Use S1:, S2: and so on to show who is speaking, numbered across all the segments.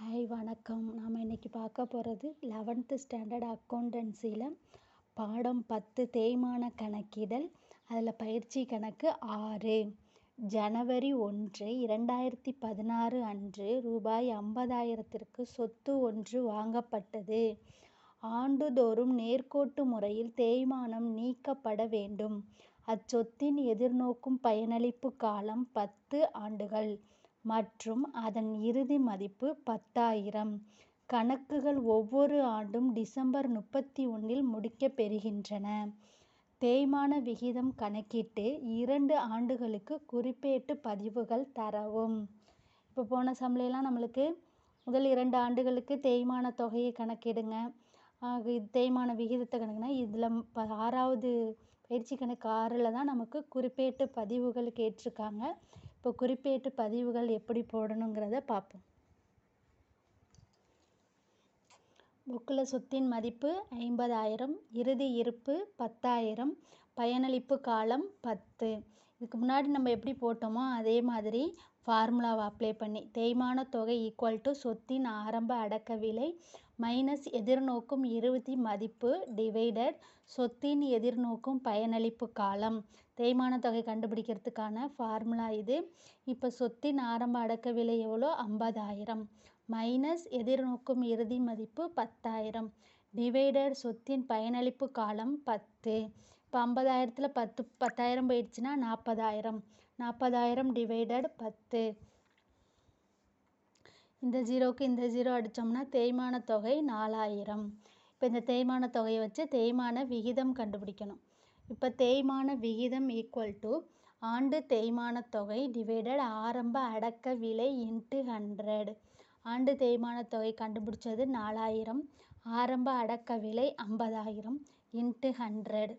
S1: Hi வணக்கம். நாம் இன்றைக்கி பார்க்க போகிறது லெவன்த்து ஸ்டாண்டர்ட் அக்கௌண்டன்சியில் பாடம் பத்து தேய்மான கணக்கிடல் அதில் பயிற்சி கணக்கு ஆறு. ஜனவரி ஒன்று இரண்டாயிரத்தி பதினாறு அன்று ரூபாய் ஐம்பதாயிரத்திற்கு சொத்து ஒன்று வாங்கப்பட்டது. ஆண்டுதோறும் நேர்கோட்டு முறையில் தேய்மானம் நீக்கப்பட வேண்டும். அச்சொத்தின் எதிர்நோக்கும் பயனளிப்பு காலம் பத்து ஆண்டுகள். மற்றும் அதன் இறுதி மதிப்பு பத்தாயிரம். கணக்குகள் ஒவ்வொரு ஆண்டும் டிசம்பர் முப்பத்தி ஒன்றில் முடிக்கப் பெறுகின்றன. தேய்மான விகிதம் கணக்கிட்டு இரண்டு ஆண்டுகளுக்கு குறிப்பேட்டு பதிவுகள் தரவும். இப்போ போன சம்பளையெல்லாம் நம்மளுக்கு முதல் இரண்டு ஆண்டுகளுக்கு தேய்மான தொகையை கணக்கிடுங்க. தேய்மான விகிதத்தை கணக்குனா இதில் இப்போ ஆறாவது பயிற்சி கணக்கு ஆறில் தான் நமக்கு குறிப்பேட்டு பதிவுகள் கேட்டிருக்காங்க இப்போ குறிப்பேட்டு பதிவுகள் எப்படி போடணுங்கிறத பார்ப்போம். புக்கில் சொத்தின் மதிப்பு ஐம்பதாயிரம் இறுதி இருப்பு பத்தாயிரம் பயனளிப்பு காலம் பத்து. இதுக்கு முன்னாடி நம்ம எப்படி போட்டோமோ அதே மாதிரி ஃபார்முலாவை அப்ளை பண்ணி தேய்மான தொகை ஈக்குவல் டு சொத்தின் ஆரம்ப அடக்க விலை மைனஸ் எதிர்நோக்கும் இருபத்தி மதிப்பு டிவைடட் சொத்தின் எதிர்நோக்கும் பயனளிப்பு காலம். தேய்மான தொகை கண்டுபிடிக்கிறதுக்கான ஃபார்முலா இது. இப்போ சொத்தின் ஆரம்ப அடக்க விலை எவ்வளோ? ஐம்பதாயிரம். மைனஸ் எதிர்நோக்கும் இறுதி மதிப்பு பத்தாயிரம். டிவைடட் சொத்தின் பயனளிப்பு காலம் பத்து. இப்போ ஐம்பதாயிரத்தில் பத்து பத்தாயிரம் போயிடுச்சுன்னா நாற்பதாயிரம் நாற்பதாயிரம் டிவைடட் பத்து. இந்த ஜீரோவுக்கு இந்த ஜீரோ அடித்தோம்னா தேய்மான தொகை நாலாயிரம். இப்போ இந்த தேய்மான தொகையை வச்சு தேய்மான விகிதம் கண்டுபிடிக்கணும். இப்போ தேய்மான விகிதம் ஈக்குவல் டு ஆண்டு தேய்மான தொகை டிவைடட் ஆரம்ப அடக்க விலை இன்ட்டு ஹண்ட்ரட் ஆண்டு தேய்மான தொகை கண்டுபிடிச்சது நாலாயிரம் ஆரம்ப அடக்க விலை ஐம்பதாயிரம் இன்ட்டு ஹண்ட்ரட்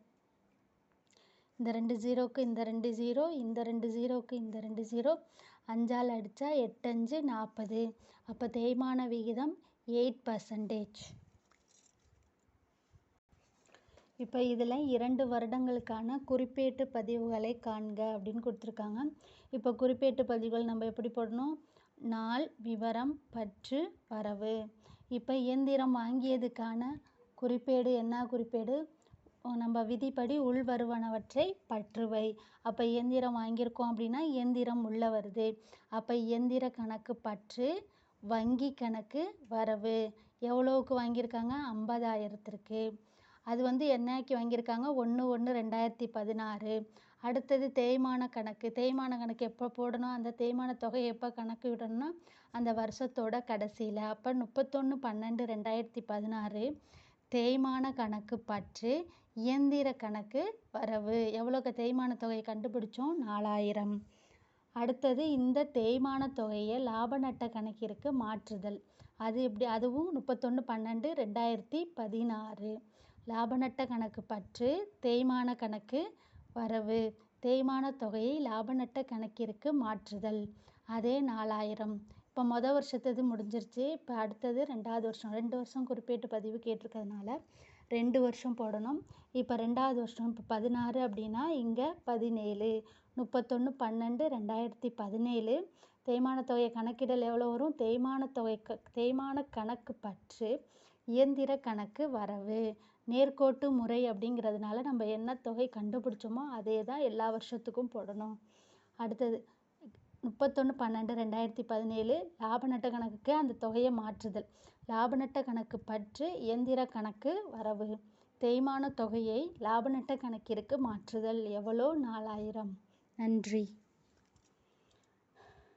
S1: இந்த ரெண்டு ஜீரோவுக்கு இந்த ரெண்டு ஜீரோ இந்த ரெண்டு ஜீரோவுக்கு இந்த ரெண்டு ஜீரோ அஞ்சால் அடித்தா எட்டஞ்சு நாற்பது. அப்போ தேய்மான விகிதம் எயிட் பர்சன்டேஜ். இப்போ இதில் இரண்டு வருடங்களுக்கான குறிப்பேட்டு பதிவுகளை காண்க அப்படின்னு கொடுத்துருக்காங்க. இப்போ குறிப்பேட்டு பதிவுகள் நம்ம எப்படி போடணும்? நாள் விவரம் பற்று வரவு. இப்போ இயந்திரம் வாங்கியதுக்கான குறிப்பேடு என்ன குறிப்பேடு? நம்ம விதிப்படி உள்வருவனவற்றை பற்றுவை. அப்போ இயந்திரம் வாங்கியிருக்கோம் அப்படின்னா இயந்திரம் உள்ளே வருது. அப்போ இயந்திர கணக்கு பற்று வங்கி கணக்கு வரவு. எவ்வளோவுக்கு வாங்கியிருக்காங்க? ஐம்பதாயிரத்திற்கு. அது வந்து என்னைக்கு வாங்கியிருக்காங்க? ஒன்று ஒன்று ரெண்டாயிரத்தி பதினாறு அடுத்தது தேய்மான கணக்கு. தேய்மான கணக்கு எப்போ போடணும்? அந்த தேய்மான தொகை எப்போ கணக்கு விடணும்னா அந்த வருஷத்தோட கடைசியில். அப்போ முப்பத்தொன்று பன்னெண்டு ரெண்டாயிரத்தி பதினாறு தேய்மான கணக்கு பற்று இயந்திர கணக்கு வரவு. எவ்வளோக்கு தேய்மானத் தொகையை கண்டுபிடிச்சோம்? நாலாயிரம். அடுத்தது இந்த தேய்மானத் தொகையை லாப நட்ட கணக்கிற்கு மாற்றுதல். அது எப்படி? அதுவும் முப்பத்தொன்று பன்னெண்டு ரெண்டாயிரத்தி பதினாறு. லாப நட்ட கணக்கு பற்று தேய்மான கணக்கு வரவு. தேய்மானத் தொகையை லாப நட்ட கணக்கிற்கு மாற்றுதல். அதே நாலாயிரம். இப்போ மொதல் வருஷத்தது முடிஞ்சிருச்சு. இப்போ அடுத்தது ரெண்டாவது வருஷம். ரெண்டு வருஷம் குறிப்பேட்டு பதிவு கேட்டிருக்கிறதுனால ரெண்டு வருஷம் போடணும். இப்போ ரெண்டாவது வருஷம் இப்போ பதினாறு அப்படின்னா இங்கே பதினேழு முப்பத்தொன்று பன்னெண்டு ரெண்டாயிரத்தி பதினேழு. தேய்மான தொகையை கணக்கிடல் எவ்வளோ வரும்? தேய்மான தொகை க தேய்மான கணக்கு பற்று இயந்திர கணக்கு வரவு நேர்கோட்டு முறை அப்படிங்கிறதுனால நம்ம என்ன தொகை கண்டுபிடிச்சோமோ அதே தான் எல்லா வருஷத்துக்கும் போடணும். அடுத்தது முப்பத்தொன்று பன்னெண்டு ரெண்டாயிரத்தி பதினேழு லாப நட்ட கணக்குக்கு அந்த தொகையை மாற்றுதல். லாப நட்ட கணக்கு பற்று இயந்திர கணக்கு வரவு. தேய்மான தொகையை லாப நட்ட கணக்கிற்கு மாற்றுதல். எவ்வளோ? நாலாயிரம். நன்றி.